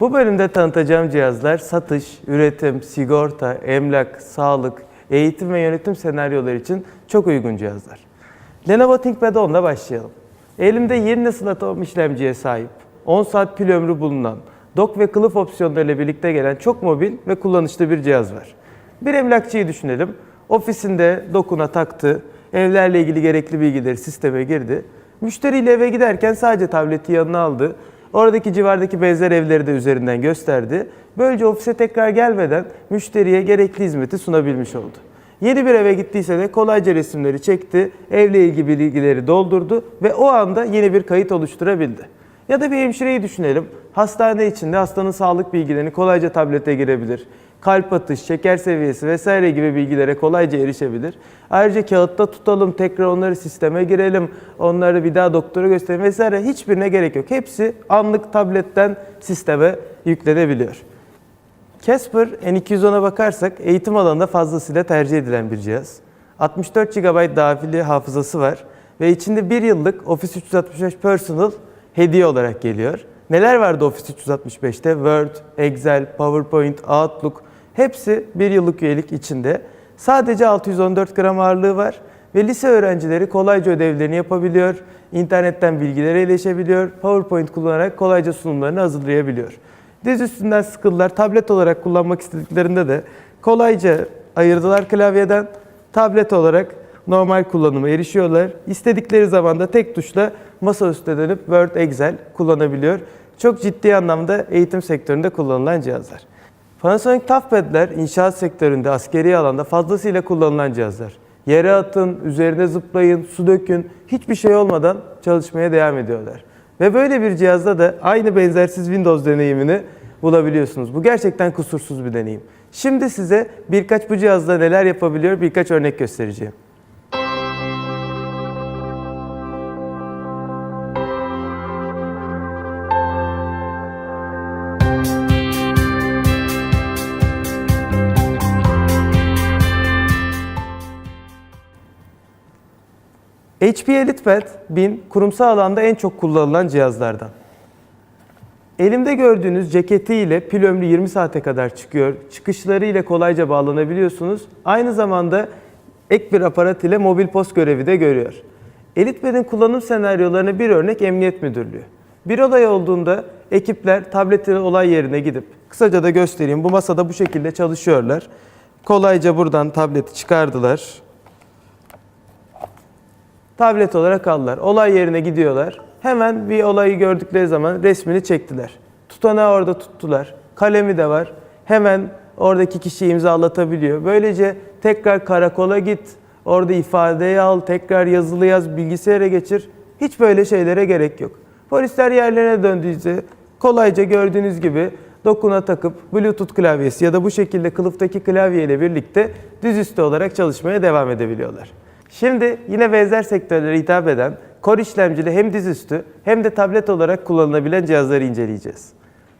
Bu bölümde tanıtacağım cihazlar satış, üretim, sigorta, emlak, sağlık, eğitim ve yönetim senaryoları için çok uygun cihazlar. Lenovo ThinkPad 10 ile başlayalım. Elimde yeni nesil atom işlemciye sahip, 10 saat pil ömrü bulunan, dock ve kılıf opsiyonlarıyla birlikte gelen çok mobil ve kullanışlı bir cihaz var. Bir emlakçıyı düşünelim. Ofisinde dokuna taktı, evlerle ilgili gerekli bilgileri sisteme girdi. Müşteriyle eve giderken sadece tableti yanına aldı. Oradaki civardaki benzer evleri de üzerinden gösterdi. Böylece ofise tekrar gelmeden müşteriye gerekli hizmeti sunabilmiş oldu. Yeni bir eve gittiyse de kolayca resimleri çekti, evle ilgili bilgileri doldurdu ve o anda yeni bir kayıt oluşturabildi. Ya da bir hemşireyi düşünelim. Hastane içinde hastanın sağlık bilgilerini kolayca tablete girebilir. Kalp atış, şeker seviyesi vesaire gibi bilgilere kolayca erişebilir. Ayrıca kağıtta tutalım, tekrar onları sisteme girelim, onları bir daha doktora gösterelim vesaire hiçbirine gerek yok. Hepsi anlık tabletten sisteme yüklenebiliyor. Casper N210'a bakarsak eğitim alanında fazlasıyla tercih edilen bir cihaz. 64 GB dahili hafızası var ve içinde bir yıllık Office 365 Personal hediye olarak geliyor. Neler vardı Office 365'te? Word, Excel, PowerPoint, Outlook hepsi bir yıllık üyelik içinde. Sadece 614 gram ağırlığı var ve lise öğrencileri kolayca ödevlerini yapabiliyor, internetten bilgilere erişebiliyor, PowerPoint kullanarak kolayca sunumlarını hazırlayabiliyor. Diz üstünden sıkıldılar, tablet olarak kullanmak istediklerinde de kolayca ayırdılar klavyeden, tablet olarak normal kullanıma erişiyorlar. İstedikleri zaman da tek tuşla masaüstüne dönüp Word, Excel kullanabiliyor. Çok ciddi anlamda eğitim sektöründe kullanılan cihazlar. Panasonic ToughPad'ler inşaat sektöründe, askeri alanda fazlasıyla kullanılan cihazlar. Yere atın, üzerine zıplayın, su dökün, hiçbir şey olmadan çalışmaya devam ediyorlar. Ve böyle bir cihazda da aynı benzersiz Windows deneyimini bulabiliyorsunuz. Bu gerçekten kusursuz bir deneyim. Şimdi size birkaç bu cihazda neler yapabiliyor birkaç örnek göstereceğim. HP ElitePad 1000 kurumsal alanda en çok kullanılan cihazlardan. Elimde gördüğünüz ceketi ile pil ömrü 20 saate kadar çıkıyor. Çıkışları ile kolayca bağlanabiliyorsunuz. Aynı zamanda ek bir aparat ile mobil post görevi de görüyor. ElitePad'in kullanım senaryolarına bir örnek Emniyet Müdürlüğü. Bir olay olduğunda ekipler tableti olay yerine gidip, kısaca da göstereyim bu masada bu şekilde çalışıyorlar. Kolayca buradan tableti çıkardılar tablet olarak aldılar. Olay yerine gidiyorlar. Hemen bir olayı gördükleri zaman resmini çektiler. Tutanağı orada tuttular. Kalemi de var. Hemen oradaki kişi imzalatabiliyor. Böylece tekrar karakola git, orada ifadeyi al, tekrar yazılı yaz, bilgisayara geçir. Hiç böyle şeylere gerek yok. Polisler yerlerine döndüğünde kolayca gördüğünüz gibi dokuna takıp Bluetooth klavyesi ya da bu şekilde kılıftaki klavye ile birlikte dizüstü olarak çalışmaya devam edebiliyorlar. Şimdi yine benzer sektörlere hitap eden Core işlemcili hem dizüstü hem de tablet olarak kullanılabilen cihazları inceleyeceğiz.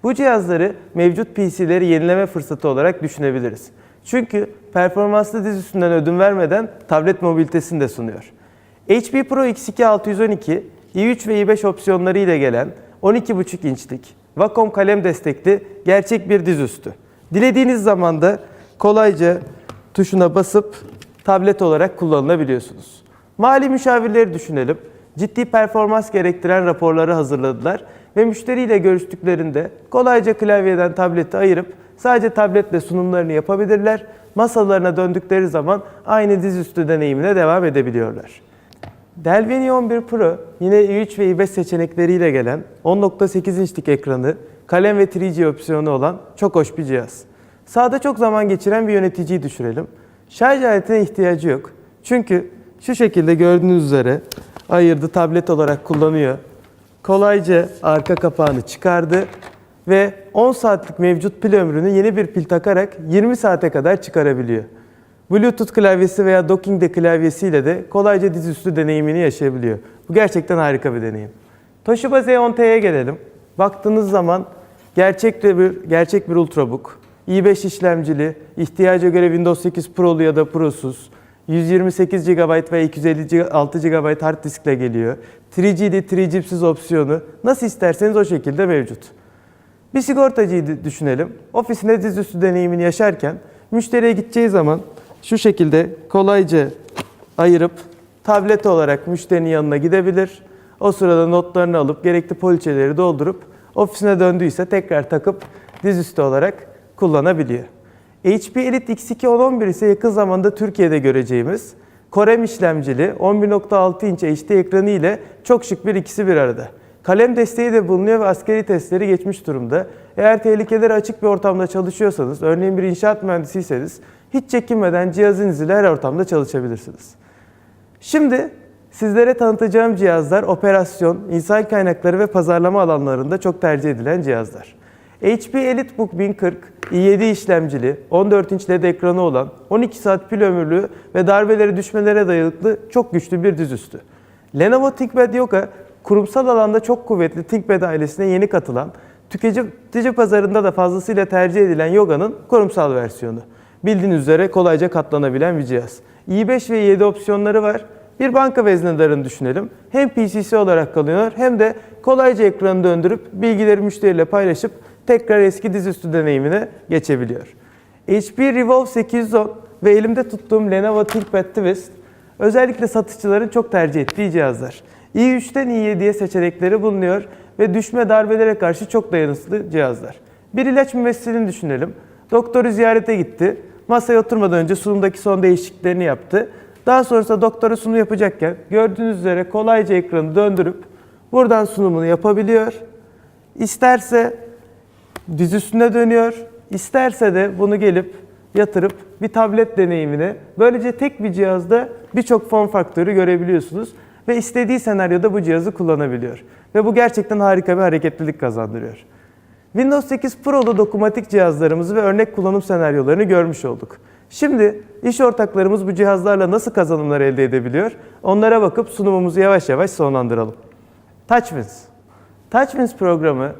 Bu cihazları mevcut PC'leri yenileme fırsatı olarak düşünebiliriz. Çünkü performanslı dizüstünden ödün vermeden tablet mobilitesini de sunuyor. HP Pro X2 612 i3 ve i5 opsiyonları ile gelen 12,5 inçlik Wacom kalem destekli gerçek bir dizüstü. Dilediğiniz zaman da kolayca tuşuna basıp tablet olarak kullanılabiliyorsunuz. Mali müşavirleri düşünelim. Ciddi performans gerektiren raporları hazırladılar ve müşteriyle görüştüklerinde kolayca klavyeden tableti ayırıp sadece tabletle sunumlarını yapabilirler. Masalarına döndükleri zaman aynı dizüstü deneyimine devam edebiliyorlar. Dell Veni 11 Pro yine i3 ve i5 seçenekleriyle gelen 10.8 inçlik ekranı, kalem ve 3G opsiyonu olan çok hoş bir cihaz. Sağda çok zaman geçiren bir yöneticiyi düşürelim. Şarj aletine ihtiyacı yok. Çünkü şu şekilde gördüğünüz üzere ayırdı tablet olarak kullanıyor. Kolayca arka kapağını çıkardı ve 10 saatlik mevcut pil ömrünü yeni bir pil takarak 20 saate kadar çıkarabiliyor. Bluetooth klavyesi veya docking de klavyesiyle de kolayca dizüstü deneyimini yaşayabiliyor. Bu gerçekten harika bir deneyim. Toshiba Z10T'ye gelelim. Baktığınız zaman gerçek bir gerçek bir ultrabook i5 işlemcili, ihtiyaca göre Windows 8 Pro'lu ya da Pro'suz, 128 GB ve 256 GB hard diskle geliyor. 3GD 3 chipsiz opsiyonu nasıl isterseniz o şekilde mevcut. Bir sigortacıyı düşünelim. Ofisinde dizüstü deneyimini yaşarken müşteriye gideceği zaman şu şekilde kolayca ayırıp tablet olarak müşterinin yanına gidebilir. O sırada notlarını alıp gerekli poliçeleri doldurup ofisine döndüyse tekrar takıp dizüstü olarak kullanabiliyor. HP Elite X2 1011 ise yakın zamanda Türkiye'de göreceğimiz Korem işlemcili 11.6 inç HD ekranı ile çok şık bir ikisi bir arada. Kalem desteği de bulunuyor ve askeri testleri geçmiş durumda. Eğer tehlikeleri açık bir ortamda çalışıyorsanız, örneğin bir inşaat mühendisiyseniz hiç çekinmeden cihazınız her ortamda çalışabilirsiniz. Şimdi sizlere tanıtacağım cihazlar operasyon, insan kaynakları ve pazarlama alanlarında çok tercih edilen cihazlar. HP EliteBook 1040 i7 işlemcili, 14 inç LED ekranı olan, 12 saat pil ömürlüğü ve darbeleri düşmelere dayanıklı çok güçlü bir dizüstü. Lenovo ThinkPad Yoga kurumsal alanda çok kuvvetli ThinkPad ailesine yeni katılan, tüketici pazarında da fazlasıyla tercih edilen Yoga'nın kurumsal versiyonu. Bildiğiniz üzere kolayca katlanabilen bir cihaz. i5 ve i7 opsiyonları var. Bir banka veznedarını düşünelim. Hem PCC olarak kalıyor hem de kolayca ekranı döndürüp bilgileri müşteriyle paylaşıp tekrar eski dizüstü deneyimine geçebiliyor. HP Revolve 810 ve elimde tuttuğum Lenovo ThinkPad Twist özellikle satışçıların çok tercih ettiği cihazlar. i3'ten i7'ye seçenekleri bulunuyor ve düşme darbelere karşı çok dayanıklı cihazlar. Bir ilaç mümessilini düşünelim. Doktoru ziyarete gitti. Masaya oturmadan önce sunumdaki son değişikliklerini yaptı. Daha sonrasında doktora sunum yapacakken gördüğünüz üzere kolayca ekranı döndürüp buradan sunumunu yapabiliyor. İsterse diz üstüne dönüyor. İsterse de bunu gelip yatırıp bir tablet deneyimini böylece tek bir cihazda birçok form faktörü görebiliyorsunuz ve istediği senaryoda bu cihazı kullanabiliyor. Ve bu gerçekten harika bir hareketlilik kazandırıyor. Windows 8 Pro'lu dokunmatik cihazlarımızı ve örnek kullanım senaryolarını görmüş olduk. Şimdi iş ortaklarımız bu cihazlarla nasıl kazanımlar elde edebiliyor? Onlara bakıp sunumumuzu yavaş yavaş sonlandıralım. TouchWiz. TouchWiz programı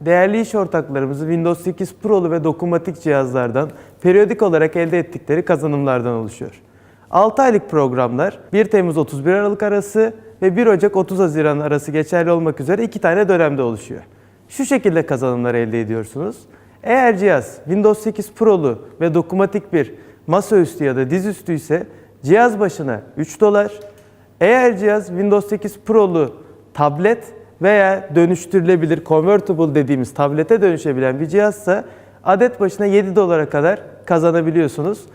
değerli iş ortaklarımızı Windows 8 Pro'lu ve dokunmatik cihazlardan periyodik olarak elde ettikleri kazanımlardan oluşuyor. 6 aylık programlar 1 Temmuz 31 Aralık arası ve 1 Ocak 30 Haziran arası geçerli olmak üzere iki tane dönemde oluşuyor. Şu şekilde kazanımlar elde ediyorsunuz. Eğer cihaz Windows 8 Pro'lu ve dokunmatik bir masaüstü ya da dizüstü ise cihaz başına 3 dolar. Eğer cihaz Windows 8 Pro'lu tablet veya dönüştürülebilir convertible dediğimiz tablete dönüşebilen bir cihazsa adet başına 7 dolara kadar kazanabiliyorsunuz.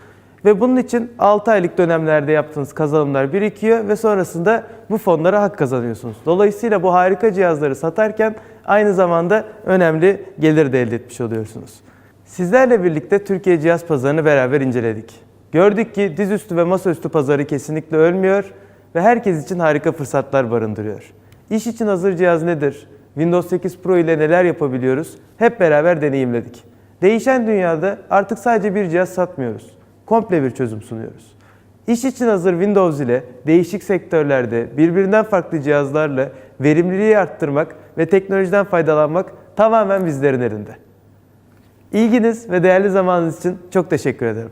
Ve bunun için 6 aylık dönemlerde yaptığınız kazanımlar birikiyor ve sonrasında bu fonlara hak kazanıyorsunuz. Dolayısıyla bu harika cihazları satarken aynı zamanda önemli gelir de elde etmiş oluyorsunuz. Sizlerle birlikte Türkiye cihaz pazarını beraber inceledik. Gördük ki dizüstü ve masaüstü pazarı kesinlikle ölmüyor ve herkes için harika fırsatlar barındırıyor. İş için hazır cihaz nedir? Windows 8 Pro ile neler yapabiliyoruz? Hep beraber deneyimledik. Değişen dünyada artık sadece bir cihaz satmıyoruz. Komple bir çözüm sunuyoruz. İş için hazır Windows ile değişik sektörlerde birbirinden farklı cihazlarla verimliliği arttırmak ve teknolojiden faydalanmak tamamen bizlerin elinde. İlginiz ve değerli zamanınız için çok teşekkür ederim.